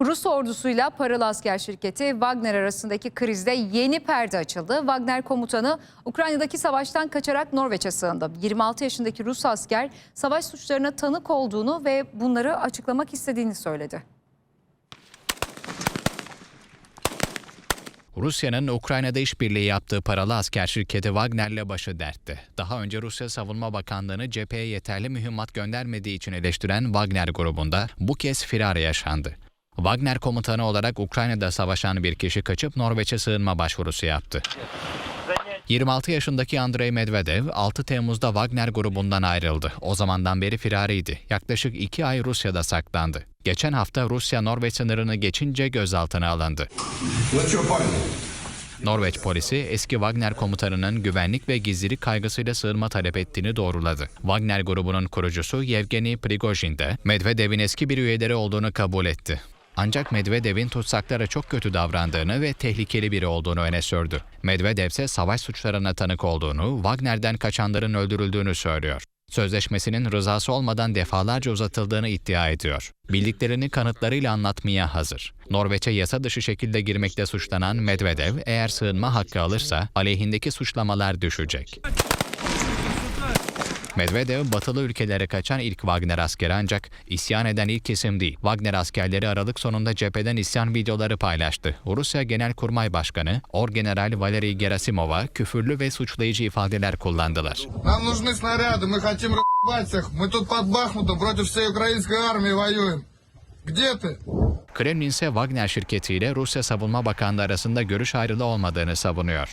Rus ordusuyla paralı asker şirketi Wagner arasındaki krizde yeni perde açıldı. Wagner komutanı Ukrayna'daki savaştan kaçarak Norveç'e sığındı. 26 yaşındaki Rus asker savaş suçlarına tanık olduğunu ve bunları açıklamak istediğini söyledi. Rusya'nın Ukrayna'da işbirliği yaptığı paralı asker şirketi Wagner'le başı dertte. Daha önce Rusya Savunma Bakanlığı'nı cepheye yeterli mühimmat göndermediği için eleştiren Wagner grubunda bu kez firar yaşandı. Wagner komutanı olarak Ukrayna'da savaşan bir kişi kaçıp Norveç'e sığınma başvurusu yaptı. 26 yaşındaki Andrei Medvedev 6 Temmuz'da Wagner grubundan ayrıldı. O zamandan beri firariydi. Yaklaşık 2 ay Rusya'da saklandı. Geçen hafta Rusya-Norveç sınırını geçince gözaltına alındı. Norveç polisi eski Wagner komutanının güvenlik ve gizlilik kaygısıyla sığınma talep ettiğini doğruladı. Wagner grubunun kurucusu Yevgeni Prigojin de Medvedev'in eski bir üyeleri olduğunu kabul etti. Ancak Medvedev'in tutsaklara çok kötü davrandığını ve tehlikeli biri olduğunu öne sürdü. Medvedev ise savaş suçlarına tanık olduğunu, Wagner'den kaçanların öldürüldüğünü söylüyor. Sözleşmesinin rızası olmadan defalarca uzatıldığını iddia ediyor. Bildiklerini kanıtlarıyla anlatmaya hazır. Norveç'e yasa dışı şekilde girmekte suçlanan Medvedev eğer sığınma hakkı alırsa aleyhindeki suçlamalar düşecek. Medvedev, batılı ülkelere kaçan ilk Wagner askeri ancak isyan eden ilk kesim değil. Wagner askerleri Aralık sonunda cepheden isyan videoları paylaştı. Rusya Genelkurmay Başkanı Orgeneral Valery Gerasimova küfürlü ve suçlayıcı ifadeler kullandılar. Kremlin ise Wagner şirketiyle Rusya Savunma Bakanlığı arasında görüş ayrılığı olmadığını savunuyor.